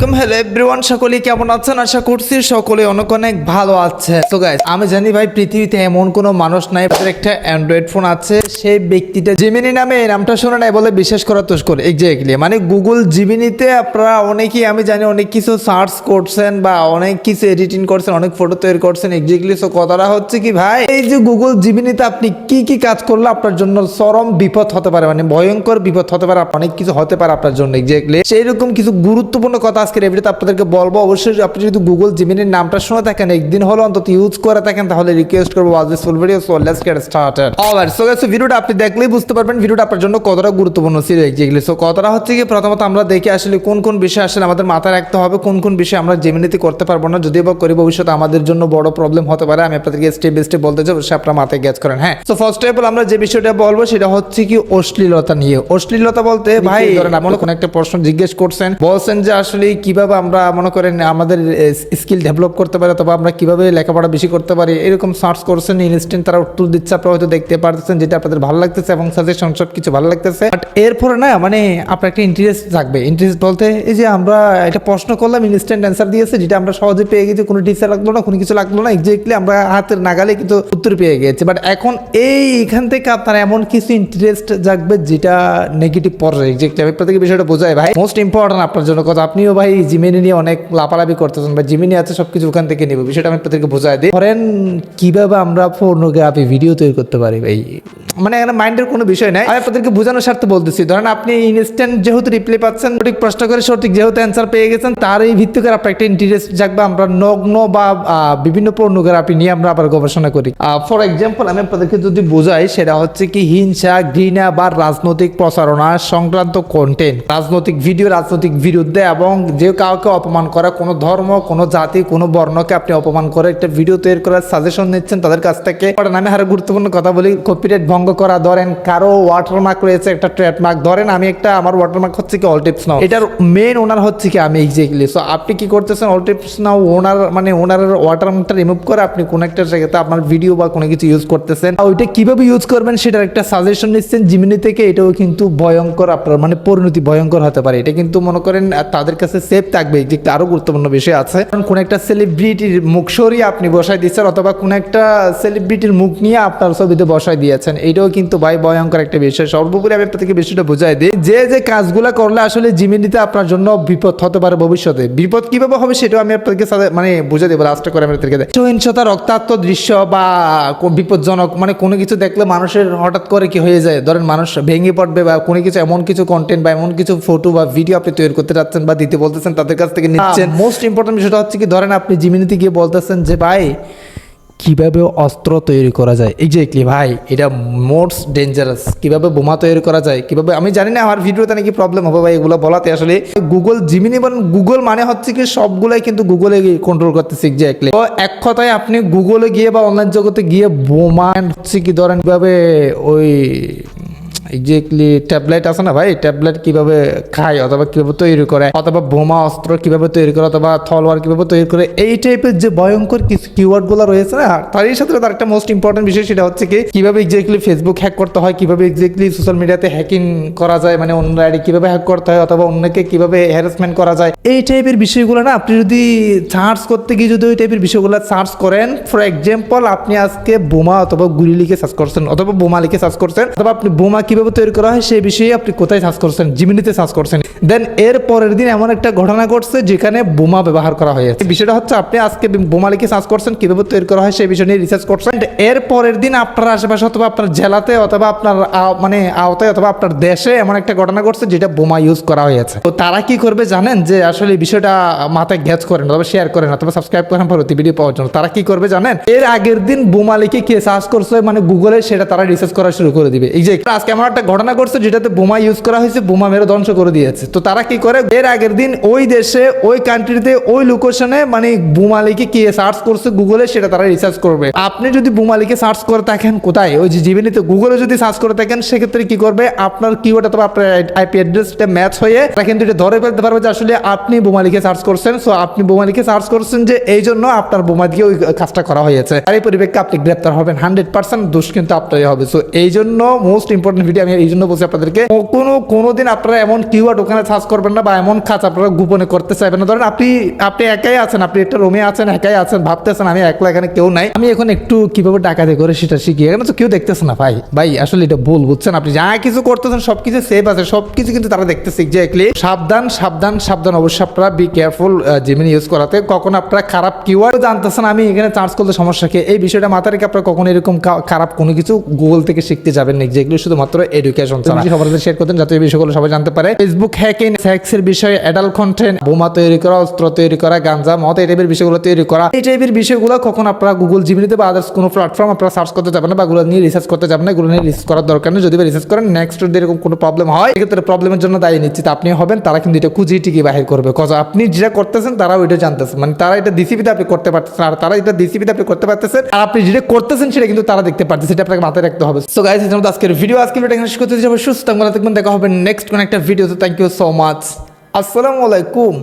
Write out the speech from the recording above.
আলাইকুম hello everyone সকলে কেমন আছেন? আশা করছি সকলে অনেক অনেক ভালো আছে। তো গাইস আমি জানি ভাই, পৃথিবীতে এমন কোনো মানুষ নাই যার একটা অ্যান্ড্রয়েড ফোন আছে। সেই ব্যক্তিটা জিমিনি নামে এই নামটা শুনে নাই বলে বিশ্বাস করা তোষ করে এক্স্যাক্টলি মানে গুগল জিমিনিতে আপনারা অনেকেই, আমি জানি অনেক কিছু সার্চ করছেন বা অনেক কিছু এডিটিং করছেন, অনেক ফটো তৈরি করছেন। এক্স্যাক্টলি সো কথাটা হচ্ছে কি ভাই, এই যে গুগল জিমিনিতে আপনি কি কি কাজ করলে আপনার জন্য চরম বিপদ হতে পারে? মানে ভয়ঙ্কর বিপদ হতে পারে, অনেক কিছু হতে পারে আপনার জন্য। এক্স্যাক্টলি সেই রকম কিছু গুরুত্বপূর্ণ কথা আজকের এভিডিওতে আপনাদেরকে বলব অবশ্যই আপনি যদি গুগল জিমিনির নামটা শুনে থাকেন একদিন হলো অন্তত ইউজ করে থাকেন তাহলে রিকোয়েস্ট করব was this full video so let's get started alright so guys ভিডিওটা আপনি দেখলেই বুঝতে পারবেন ভিডিওটা আপনার জন্য কতটা গুরুত্বপূর্ণ ছিল এক্স্যাক্টলি সো কতটা হচ্ছে কি প্রথমত আমরা দেখি আসলে কোন কোন বিষয় আসলে আমাদের মাথায় রাখতে হবে কোন কোন বিষয় আমরা জিমিনিতে করতে পারব না যদিও বা করি ভবিষ্যতে আমাদের জন্য বড় প্রবলেম হতে পারে আমি আপনাদেরকে স্টেপ বাই স্টেপ বলতে চাই অবশ্যই আপনার মাথায় গ্যাচ করেন হ্যাঁ? সো ফার্স্ট অফ অল আমরা যে বিষয়টা বলব সেটা হচ্ছে কি অশ্লীলতা নিয়ে। অশ্লীলতা বলতে ভাই ধরেন আপনি কোনো একটা প্রশ্ন জিজ্ঞেস করছেন বলছেন যে আসলে কীভাবে আমরা মনে করেন আমাদের স্কিল ডেভেলপ করতে পারি অথবা আমরা কীভাবে লেখাপড়া বেশি করতে পারি, এরকম সার্চ করছেন ইনস্ট্যান্ট তারা উত্তর দিচ্ছে, আপনারা হয়তো দেখতে পারতেছেন যেটা আপনাদের ভালো লাগতেছে এবং সাজেশন সব কিছু ভালো লাগতেছে। বাট এরপরে না মানে আপনার একটা ইন্টারেস্ট থাকবে ইন্টারেস্ট বলতে এই যে আমরা এটা প্রশ্ন করলাম ইনস্ট্যান্ট অ্যান্সার দিয়েছে, যেটা আমরা সহজে পেয়ে গেছি, কোনো টিচার লাগল না, কোনো কিছু লাগল না এক্স্যাক্টলি আমরা হাতের নাগালে কিন্তু উত্তর পেয়ে গেছি। বাট এখন এই এখান থেকে আপনার এমন কিছু ইন্টারেস্ট জাগবে যেটা নেগেটিভ পর্যায়ে এক্স্যাক্টলি আমি প্রত্যেক বিষয়টা বোঝাই। ভাই মোস্ট ইম্পর্টেন্ট আপনার জন্য কথা। আপনিও ভাই জিমিনি নিয়ে অনেক লাপালাপি করতেছেন বা জিমিনি আছে সবকিছু ওখান থেকে নিব, বিষয়টা আমি প্রত্যেককে বোঝাই দিই। ধরেন কীভাবে আমরা ফোর্নোগ্রাফি ভিডিও তৈরি করতে পারি? ভাই মানে এখানে মাইন্ডের কোনো বিষয় নাই। আমি আপনাদেরকে বোঝানোর স্বার্থে বলতেছি। ধরেন আপনি ইনস্ট্যান্ট যেহেতু রিপ্লাই পাচ্ছেন, সঠিক প্রশ্ন করে সঠিক যেহেতু অ্যান্সার পেয়ে গেছেন, তার এই ভিত্তি করে আপনার একটা ইন্টারেস্ট জাগবে আমরা নগ্ন বা বিভিন্ন পর্নোগ্রাফি নিয়ে আমরা আবার গবেষণা করি। ফর এক্সাম্পল আমি আপনাদেরকে যদি বোঝাই, সেটা হচ্ছে কি হিংসা, ঘৃণা বা রাজনৈতিক প্রচারণা সংক্রান্ত কন্টেন্ট রাজনৈতিক ভিডিও রাজনৈতিক বিরুদ্ধে এবং যে কাউকে অপমান করা, কোনো ধর্ম, কোনো জাতি, কোনো বর্ণকে আপনি অপমান করে, একটা ভিডিও তৈরি করার সাজেশন নিচ্ছেন, তাদের কাছ থেকে নামে আরও গুরুত্বপূর্ণ কথা বলি কপিরাইট ভঙ্গ করা, ধরেন কারও ওয়াটারমার্ক রয়েছে, একটা ট্রেডমার্ক ধরেন আমি একটা, আমার ওয়াটারমার্ক হচ্ছে কি অল টিপস নাও এটার মেন ওনার হচ্ছে কি আমি এক্স্যাক্টলি সো আপনি কি করতেছেন? অল টিপস নাও ওনার মানে ওনারের ওয়াটারমার্কটা রিমুভ করে আপনি কোনো একটা জায়গাতে আপনার ভিডিও বা কোনো কিছু ইউজ করতেছেন। ওইটা কীভাবে ইউজ করবেন সেটার একটা সাজেশন নিচ্ছেন। জিমিনি থেকে এটাও কিন্তু ভয়ঙ্কর আপনার মানে পরিণতি ভয়ঙ্কর হতে পারে। এটা কিন্তু মনে করেন তাদের কাছে সেফ থাকবে যে আরও গুরুত্বপূর্ণ বিষয় আছে। কারণ কোন একটা সেলিব্রিটির মুখ সরিয়ে আপনি বসাই দিচ্ছেন অথবা কোন একটা সেলিব্রিটির মুখ নিয়ে আপনার ছবিতে বসাই দিয়েছেন, এটাও কিন্তু ভাই ভয়ঙ্কর একটা বিষয়। সর্বোপরি আমি আপনাদেরকে বিষয়টা বোঝাই দিই, যে যে কাজগুলো করলে আসলে জিমিনিতে আপনার জন্য বিপদ হতে পারে ভবিষ্যতে। বিপদ কীভাবে হবে সেটাও আমি আপনাদেরকে মানে বুঝে দেবো লাস্ট করে আমি সহিংসতা, রক্তাক্ত দৃশ্য বা বিপজ্জনক মানে কোনো কিছু দেখলে মানুষের হঠাৎ করে কি হয়ে যায়? ধরেন মানুষ ভেঙে পড়বে বা কোনো কিছু, এমন কিছু কন্টেন্ট বা এমন কিছু ফটো বা ভিডিও আপনি তৈরি করতে যাচ্ছেন বা দিতে বলতেছেন, তাদের কাছ থেকে নিচ্ছেন। মোস্ট ইম্পর্টেন্ট বিষয়টা হচ্ছে কি, ধরেন আপনি জিমিনিতে গিয়ে বলতেছেন যে, ভাই, কীভাবে অস্ত্র তৈরি করা যায়? এক্স্যাক্টলি ভাই, এটা মোস্ট ডেঞ্জারাস কীভাবে বোমা তৈরি করা যায়? কীভাবে, আমি জানি না, আমার ভিডিওতে নাকি প্রবলেম হবে, ভাই, এগুলো বলাতে আসলে। গুগল জিমিনি বা গুগল মানে হচ্ছে কি, সবগুলাই কিন্তু গুগলে কন্ট্রোল করতেছে এক্স্যাক্টলি তো এক কথায় আপনি গুগলে গিয়ে বা অনলাইন জগতে গিয়ে বোমা হচ্ছে কি, ধরেন কীভাবে ওই এক্স্যাক্টলি ট্যাবলেট আছে না ভাই? ট্যাবলেট কীভাবে খায় অথবা কীভাবে তৈরি করে, অথবা বোমা, অস্ত্র কীভাবে তৈরি করে, অথবা থলওয়ার কীভাবে তৈরি করে, এই টাইপের যে ভয়ঙ্কর কিছু কিওয়ার্ডগুলো রয়েছে না, তারই সাথে তার একটা মোস্ট ইম্পর্টেন্ট বিষয় সেটা হচ্ছে কি, কীভাবে এক্স্যাক্টলি ফেসবুক হ্যাক করতে হয়, কীভাবে এক্স্যাক্টলি সোশ্যাল মিডিয়াতে হ্যাকিং করা যায় মানে অন্য আইডি কীভাবে হ্যাক করতে হয়, অথবা অন্যকে কীভাবে হ্যারাসমেন্ট করা যায়, এই টাইপের বিষয়গুলো না, আপনি যদি সার্চ করতে গিয়ে যদি ওই টাইপের বিষয়গুলো সার্চ করেন ফর এক্সাম্পল আপনি আজকে বোমা অথবা গুলি লিখে সার্চ করছেন, অথবা বোমা লিখে সার্চ করছেন, অথবা আপনি বোমা কীভাবে তৈরি করা হয় সেই বিষয়ে আপনি কোথায় সার্চ করছেন, জিমিনিতে সার্চ করছেন। দেন এর পরের দিন এমন একটা ঘটনা ঘটছে যেখানে বোমা ব্যবহার করা হয়েছে। বিষয়টা হচ্ছে আপনি আজকে বোমা লিখে সার্চ করছেন, কীভাবে তৈরি করা হয় সেই বিষয় নিয়ে রিসার্চ করছেন। এর পরের দিন আপনার আশেপাশে অথবা আপনার জেলাতে অথবা আপনার মানে আওতায় অথবা আপনার দেশে এমন একটা ঘটনা ঘটছে যেটা বোমা ইউজ করা হয়েছে। তো তারা কি করবে জানেন? যে আসলে বিষয়টা মাথায় গ্যাচ করেন অথবা শেয়ার করেন অথবা সাবস্ক্রাইব করেন পরবর্তী ভিডিও পাওয়ার জন্য। তারা কি করবে জানেন? এর আগের দিন বোমা লিখে কে সার্চ করছে মানে গুগলে সেটা তারা রিসার্চ করা শুরু করে দিবে। এই যে, আজকে আমার একটা ঘটনা ঘটছে যেটাতে বোমা ইউজ করা হয়েছে, বোমা মেরে ধ্বংস করে দিয়েছে। তো তারা কি করে? এর আগের দিন ওই দেশে, ওই কান্ট্রিতে ওই লোকেশনে মানে বোমা লিখে কে সার্চ করছে গুগলে সেটা তারা রিসার্চ করবে। আপনি যদি বোমা লিখে সার্চ করে থাকেন, কোথায়? ওই যে জীবনীতে গুগলে যদি সার্চ করে থাকেন, সেক্ষেত্রে কি করবে? আপনার কিওয়ার্ড অথবা আপনার আইপি অ্যাড্রেসটা ম্যাচ হয়ে তারা কিন্তু এটা ধরে ফেলতে পারবে যে আসলে আপনি বোমা লিখে সার্চ করছেন। সো আপনি বোমা লিখে সার্চ করছেন যে এই জন্য আপনার বোমা দিয়ে ওই কাজটা করা হয়েছে। আর এই পরিপ্রেক্ষে আপনি গ্রেপ্তার হবেন। হান্ড্রেড পার্সেন্ট দোষ কিন্তু আপনারই হবে। সো এই জন্য মোস্ট ইম্পর্টেন্ট ভিডিও আমি এই জন্য বলছি আপনাদেরকে কোনো, কোনোদিন আপনারা এমন কিওয়ার্ড ওখানে সার্চ করবেন না বা এমন কাজ আপনারা গোপনে করতে চাইবেন না। ধরেন আপনি আপনি একাই আছেন, আপনি একটা রুমে আছেন, একাই আছেন, ভাবতেছেন আমি একলা এখানে কেউ নাই। আমি এখন একটু কীভাবে ডাকাতি করে সেটা শিখি এখানে তো কেউ দেখতেছে না ভাই। ভাই, আসলে এটা ভুল, বুঝছেন? আপনি যা কিছু করতেছেন, সবকিছু সেফ আছে, সবকিছু কিন্তু তারা দেখতেছে এক্স্যাক্টলি সাবধান সাবধান সাবধান, অবশ্যই আপনারা বি কেয়ারফুল জিমিনি ইউজ করাতে। কখন আপনারা খারাপ কিওয়ার্ড জানতেছেন, আমি এখানে চার্জ করতে সমস্যা কি? এই বিষয়টা মাথায় রেখে আপনারা কখনো এরকম খারাপ কোনো কিছু গুগল থেকে শিখতে যাবেন না। যেগুলো শুধুমাত্র এডুকেশন ছাড়া। সবার শেয়ার করতেন যাতে বিষয়গুলো সবাই জানতে পারে। ফেসবুক হ্যাকিং বিষয়ে অ্যাডাল্ট কন্টেন্ট বোমা তৈরি করা, অস্ত্র তৈরি করা, গাঞ্জা মত এই টাইপের বিষয়গুলো তৈরি করা। এই টাইপের বিষয়গুলো কখন আপনারা গুগল বা আদার্স কোনো প্ল্যাটফর্ম আপনারা সার্চ করতে যাবেন বা নিয়ে রিসার্চ করতে যাবেন না নিয়ে রিসার্চ করার দরকার নেই। যদি রিসার্চ করেন নেক্সট এরকম কোনো প্রবলেম হয়, এক্ষেত্রে প্রবলেমের জন্য দায়ী নিশ্চিত আপনি হবেন, তারা কিন্তু এটা খুঁজিয়ে টিকিয়ে বাহির করবে। কজ আপনি যেটা করতেছেন, তারাও এটা জানতেছেন মানে তারা এটা ডিসিপিতে আপনি করতে পারতেছেন, আর তারা এটা ডিসিপিতে আপনি করতে পারতেছেন, আর আপনি যেটা করতেছেন, সেটা কিন্তু তারা দেখতে পারতেছে, সেটা আপনাকে মাথায় রাখতে হবে। সো আজকের ভিডিও আজকে ভিডিও এখানে শেষ করতে যাব। সুস্থ থাকবেন দেখা হবে নেক্সট কোন একটা ভিডিওতে। থ্যাংক ইউ সো মাচ আসসালামু আলাইকুম।